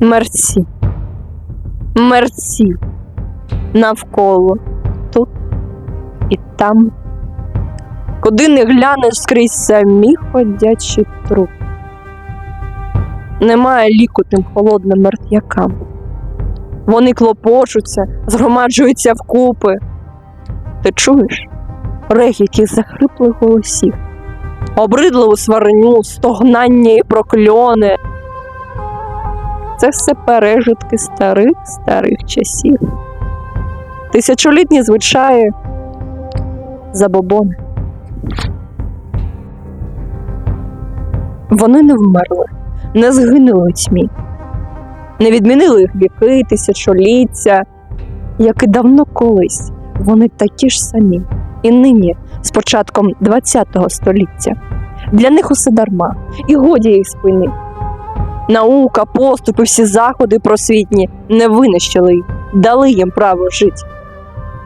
Мерці. Мерці. Навколо. Тут і там. Куди не глянеш скрізь самі ходячі трупи. Немає ліку тим холодним мертвякам. Вони клопочуться, згромаджуються вкупи. Ти чуєш? Регіт захриплих голосів, обридливу сварню, стогнання і прокльони. Це все пережитки старих старих часів. Тисячолітні звичаї забобони. Вони не вмерли, не згинули тьмі, не відмінили їх віки, тисячоліття, як і давно колись. Вони такі ж самі, і нині, з початком ХХ століття. Для них усе дарма, і годі їх спини. Наука, поступи, всі заходи просвітні не винищили їх, дали їм право жити,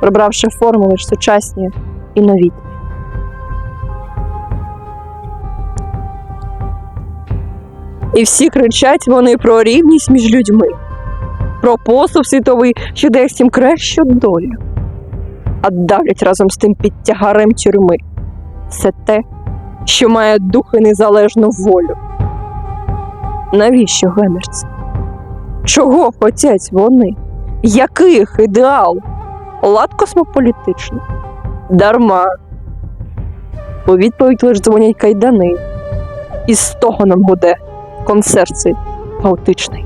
прибравши формули ж сучасні і новітні. І всі кричать вони про рівність між людьми, про поступ світовий, що дає всім кращу долю, а давлять разом з тим під тягарем тюрми. Це те, що має дух і незалежну волю. Навіщо гамірці? Чого хотять вони? Яких ідеал? Лад космополітичний? Дарма. У відповідь лише дзвонять кайдани, і з того нам гуде концерт цей хаотичний.